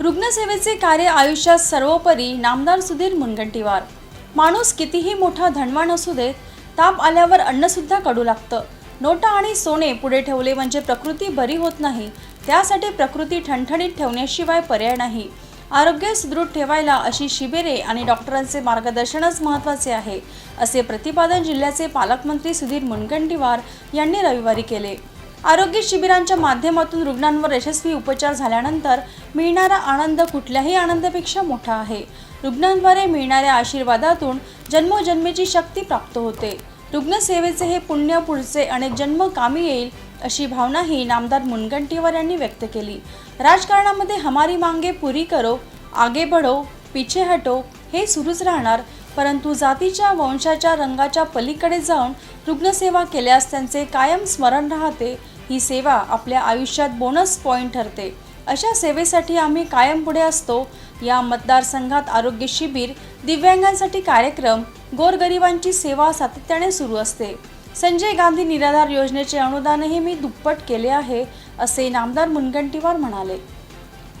रुग्णसेवेचे कार्य आयुष्यात सर्वोपरी नामदार सुधीर मुनगंटीवार. माणूस कितीही मोठा धनवान असू दे ताप आल्यावर अन्नसुद्धा कडू लागतं. नोटा आणि सोने पुढे ठेवले म्हणजे प्रकृती बरी होत नाही त्यासाठी प्रकृती ठणठणीत ठेवण्याशिवाय पर्याय नाही. आरोग्य सुदृढ ठेवायला अशी शिबिरे आणि डॉक्टरांचे मार्गदर्शनच महत्त्वाचे आहे असे प्रतिपादन जिल्ह्याचे पालकमंत्री सुधीर मुनगंटीवार यांनी रविवारी केले. आरोग्य शिबिरांच्या माध्यमातून रुग्णांवर यशस्वी उपचार झाल्यानंतर मिळणारा आनंद कुठल्याही आनंदापेक्षा मोठा आहे. रुग्णांद्वारे मिळणाऱ्या आशीर्वादातून जन्मोजन्मेची शक्ती प्राप्त होते. रुग्णसेवेचे हे पुण्य पुढचे अनेक जन्म कामी येईल अशी भावनाही नामदार मुनगंटीवार यांनी व्यक्त केली. राजकारणामध्ये हमारी मांगे पुरी करो आगे बढो पिछे हटो हे सुरूच राहणार. परंतु जातीच्या वंशाच्या रंगाच्या पलीकडे जाऊन रुग्णसेवा केल्यास त्यांचे कायम स्मरण राहते. ही सेवा आपल्या आयुष्यात बोनस पॉईंट ठरते. अशा सेवेसाठी आम्ही कायम पुढे असतो. या मतदारसंघात आरोग्य शिबिर दिव्यांगांसाठी कार्यक्रम गोरगरिबांची सेवा सातत्याने सुरू असते. संजय गांधी निराधार योजनेचे अनुदानही मी दुप्पट केले आहे असे नामदार मुनगंटीवार म्हणाले.